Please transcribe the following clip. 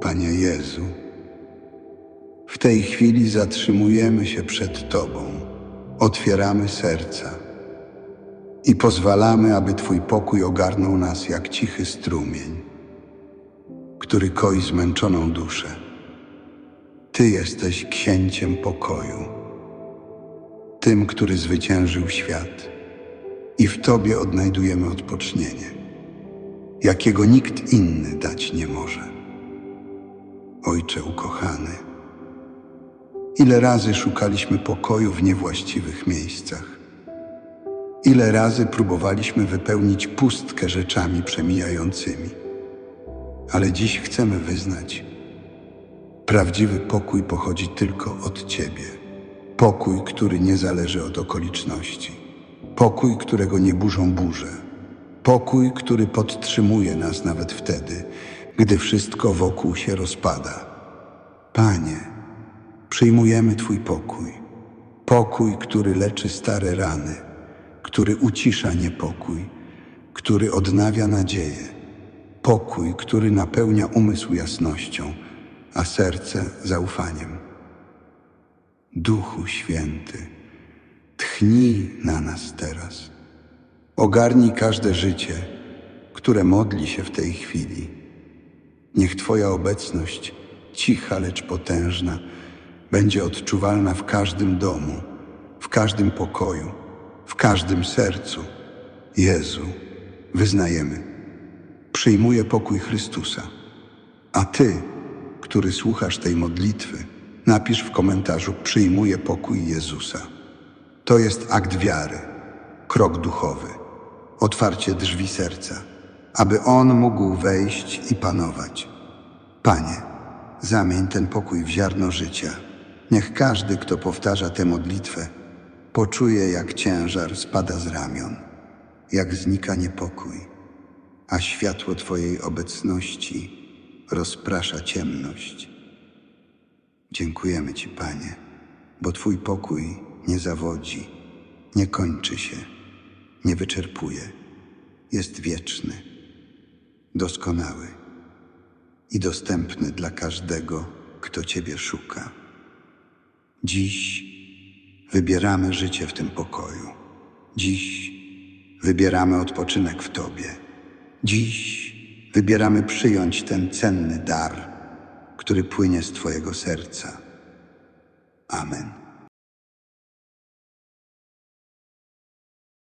Panie Jezu, w tej chwili zatrzymujemy się przed Tobą, otwieramy serca i pozwalamy, aby Twój pokój ogarnął nas jak cichy strumień, który koi zmęczoną duszę. Ty jesteś księciem pokoju, tym, który zwyciężył świat, i w Tobie odnajdujemy odpocznienie, jakiego nikt inny dać nie może. Ojcze ukochany, ile razy szukaliśmy pokoju w niewłaściwych miejscach, ile razy próbowaliśmy wypełnić pustkę rzeczami przemijającymi, ale dziś chcemy wyznać, prawdziwy pokój pochodzi tylko od Ciebie. Pokój, który nie zależy od okoliczności. Pokój, którego nie burzą burze. Pokój, który podtrzymuje nas nawet wtedy, gdy wszystko wokół się rozpada. Panie, przyjmujemy Twój pokój. Pokój, który leczy stare rany, który ucisza niepokój, który odnawia nadzieję. Pokój, który napełnia umysł jasnością, a serce zaufaniem. Duchu Święty, tchnij na nas teraz. Ogarnij każde życie, które modli się w tej chwili. Niech Twoja obecność, cicha lecz potężna, będzie odczuwalna w każdym domu, w każdym pokoju, w każdym sercu. Jezu, wyznajemy, przyjmuję pokój Chrystusa. A Ty, który słuchasz tej modlitwy, napisz w komentarzu przyjmuję pokój Jezusa. To jest akt wiary, krok duchowy, otwarcie drzwi serca, aby On mógł wejść i panować. Panie, zamień ten pokój w ziarno życia. Niech każdy, kto powtarza tę modlitwę, poczuje, jak ciężar spada z ramion, jak znika niepokój, a światło Twojej obecności rozprasza ciemność. Dziękujemy Ci, Panie, bo Twój pokój nie zawodzi, nie kończy się, nie wyczerpuje, jest wieczny, doskonały i dostępny dla każdego, kto Ciebie szuka. Dziś wybieramy życie w tym pokoju. Dziś wybieramy odpoczynek w Tobie. Dziś wybieramy przyjąć ten cenny dar, który płynie z Twojego serca. Amen.